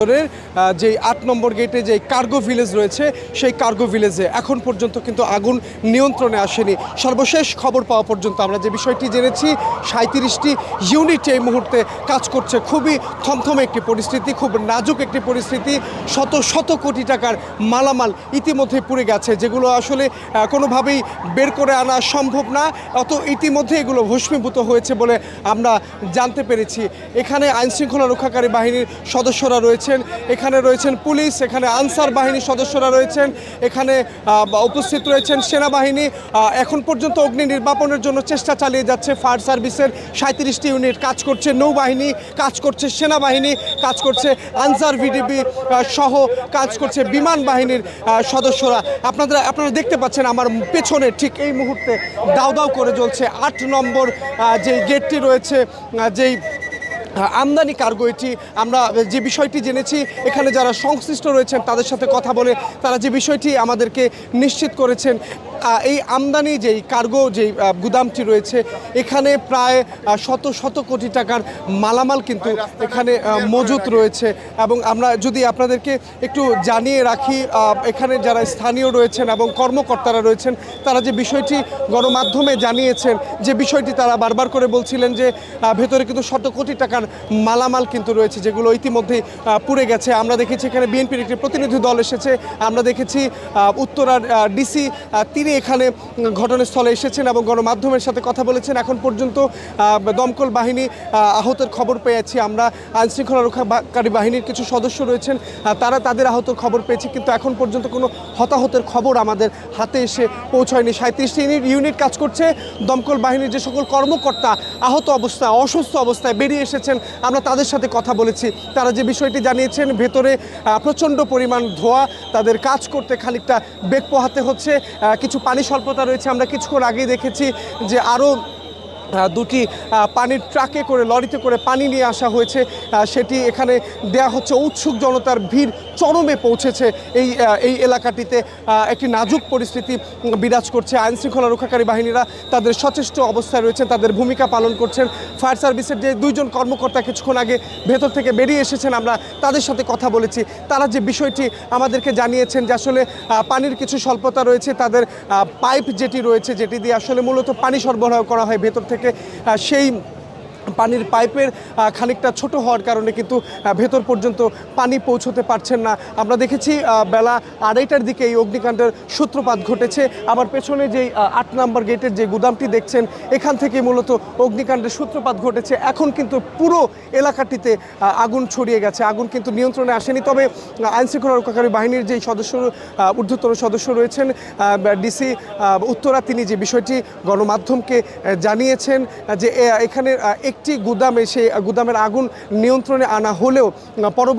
শহরের যেই আট নম্বর গেটে যে কার্গো ভিলেজ রয়েছে, সেই কার্গো ভিলেজে এখন পর্যন্ত কিন্তু আগুন নিয়ন্ত্রণে আসেনি। সর্বশেষ খবর পাওয়া পর্যন্ত আমরা যে বিষয়টি জেনেছি সাঁত্রিশটি ইউনিট এই মুহূর্তে কাজ করছে। খুবই থমথমে একটি পরিস্থিতি, খুব নাজুক একটি পরিস্থিতি। শত শত কোটি টাকার মালামাল ইতিমধ্যে পুড়ে গেছে, যেগুলো আসলে কোনোভাবেই বের করে আনা সম্ভব না। অত ইতিমধ্যে এগুলো ভস্মীভূত হয়েছে বলে আমরা জানতে পেরেছি। এখানে আইনশৃঙ্খলা রক্ষাকারী বাহিনীর সদস্যরা রয়েছেন, এখানে রয়েছেন পুলিশ, এখানে আনসার বাহিনীর সদস্যরা রয়েছেন, এখানে উপস্থিত রয়েছেন সেনাবাহিনী। এখন পর্যন্ত অগ্নি নির্বাপনের জন্য চেষ্টা চালিয়ে যাচ্ছে ফায়ার সার্ভিসের সাঁত্রিশটি ইউনিট। কাজ করছে নৌবাহিনী, কাজ করছে সেনাবাহিনী, কাজ করছে আনসার ভিডিবি সহ কাজ করছে বিমান বাহিনীর সদস্যরা। আপনাদের, আপনারা দেখতে পাচ্ছেন আমার পেছনে ঠিক এই মুহূর্তে দাউ দাউ করে জ্বলছে আট নম্বর যে গেটটি রয়েছে যেই আমদানি কার্গো এটি আমরা যে বিষয়টি জেনেছি, এখানে যারা সংশ্লিষ্ট রয়েছেন তাদের সাথে কথা বলে তারা যে বিষয়টি আমাদেরকে নিশ্চিত করেছেন এই আমদানি যেই কার্গো যেই গুদামটি রয়েছে, এখানে প্রায় শত শত কোটি টাকার মালামাল কিন্তু এখানে মজুত রয়েছে এবং আমরা যদি আপনাদেরকে একটু জানিয়ে রাখি এখানে যারা স্থানীয় রয়েছেন এবং কর্মকর্তারা রয়েছেন, তারা যে বিষয়টি গণমাধ্যমে জানিয়েছেন, যে বিষয়টি তারা বারবার করে বলছিলেন যে ভেতরে কিন্তু শত কোটি টাকার মালামাল কিন্তু রয়েছে যেগুলো ইতিমধ্যেই পুড়ে গেছে। আমরা দেখেছি এখানে বিএনপির একটি প্রতিনিধি দল এসেছে। আমরা দেখেছি উত্তরার ডিসি তিনি এখানে ঘটনাস্থলে এসেছেন এবং গণমাধ্যমের সাথে কথা বলেছেন। এখন পর্যন্ত দমকল বাহিনী আহতের খবর পেয়েছি আমরা। আইনশৃঙ্খলা রক্ষাকারী বাহিনীর কিছু সদস্য রয়েছেন তারা তাদের আহতের খবর পেয়েছি, কিন্তু এখন পর্যন্ত কোনো হতাহতের খবর আমাদের হাতে এসে পৌঁছায়নি। সাঁত্রিশটি ইউনিট কাজ করছে। দমকল বাহিনীর যে সকল কর্মকর্তা, আহত অবস্থায়, অসুস্থ অবস্থায় বেরিয়ে এসেছেন আমরা তাদের সাথে কথা বলেছি। তারা যে বিষয়টি জানিয়েছেন, ভেতরে প্রচণ্ড পরিমাণ ধোয়া, তাদের কাজ করতে খানিকটা বেগ পোহাতে হচ্ছে। কিছু পানি স্বল্পতা রয়েছে। আমরা কিছুক্ষণ আগেই দেখেছি যে আরও দুটি পানির ট্রাকে করে, লরিতে করে পানি নিয়ে আসা হয়েছে। সেটি এখানে দেয়া হচ্ছে, উৎসুক জনতার ভিড় চরমে পৌঁছেছে এই এই এলাকাটিতে। একটি নাজুক পরিস্থিতি বিরাজ করছে। আইন শৃঙ্খলা রক্ষাকারী বাহিনীরা তাদের সচেষ্ট অবস্থায় রয়েছেন, তাদের ভূমিকা পালন করছেন। ফায়ার সার্ভিসের যে দুইজন কর্মকর্তা কিছুক্ষণ আগে ভেতর থেকে বেরিয়ে এসেছেন, আমরা তাদের সাথে কথা বলেছি। তারা যে বিষয়টি আমাদেরকে জানিয়েছেন যে আসলে পানির কিছু স্বল্পতা রয়েছে, তাদের পাইপ যেটি রয়েছে, যেটি দিয়ে আসলে মূলত পানি সরবরাহ করা হয় ভেতর থেকে আহ, সেই পানির পাইপের খানিকটা ছোট হওয়ার কারণে কিন্তু ভেতর পর্যন্ত পানি পৌঁছতে পারছেন না। আমরা দেখেছি বেলা আড়াইটার দিকে এই অগ্নিকাণ্ডের সূত্রপাত ঘটেছে। আবার পেছনে যেই আট নম্বর গেটের যে গুদামটি দেখছেন এখান থেকে মূলত অগ্নিকাণ্ডের সূত্রপাত ঘটেছে। এখন কিন্তু পুরো এলাকাটিতে আগুন ছড়িয়ে গেছে। আগুন কিন্তু নিয়ন্ত্রণে আসেনি। তবে আইনশৃঙ্খলা রক্ষাকারী বাহিনীর যেই সদস্য ঊর্ধ্বতন সদস্য রয়েছেন ডিসি উত্তরা তিনি যে বিষয়টি গণমাধ্যমকে জানিয়েছেন যে এখানে আহ, একটি গুদামে সেই গুদামের আগুন নিয়ন্ত্রণে আনা হলেও পরবর্তী